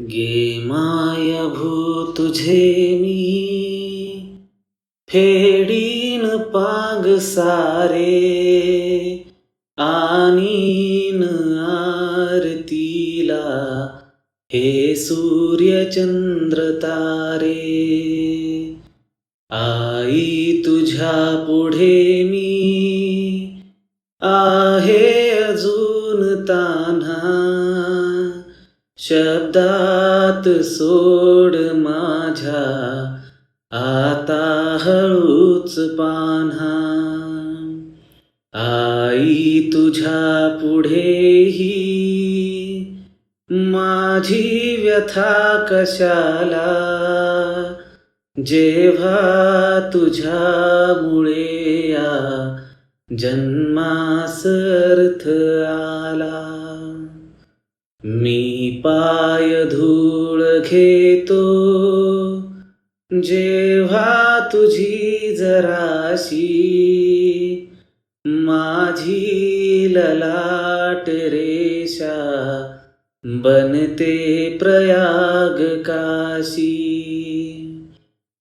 गे माय भू तुझे मी फेडीन पाग सारे आनीन आरतीला हे सूर्य चंद्र तारे. आई तुझ्या पुढे मी आहे शब्दात सोड माझ्या आता हळूच पान्हा. आई तुझ्या पुढेही माझी व्यथा कशाला? जेव्हा तुझ्यामुळे या जन्मास अर्थ आला. मी पाय धूळ घेतो. जेव्हा तुझी जराशी माझी ललाट रेषा बनते प्रयाग काशी.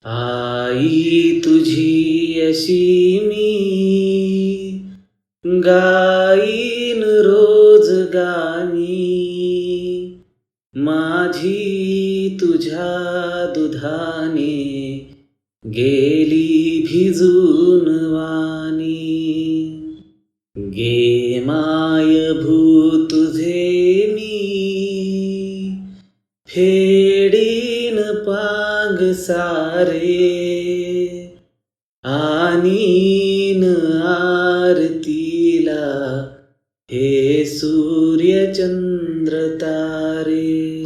आई तुझी अशी मी गाईन रोज गाणी. माझी तुझ्या दुधाने गेली भिजून वाणी. गे माय भू तुझे मी फेडीन पाग सारे. आनीन आरती हे सूर्य चंद्र तारे.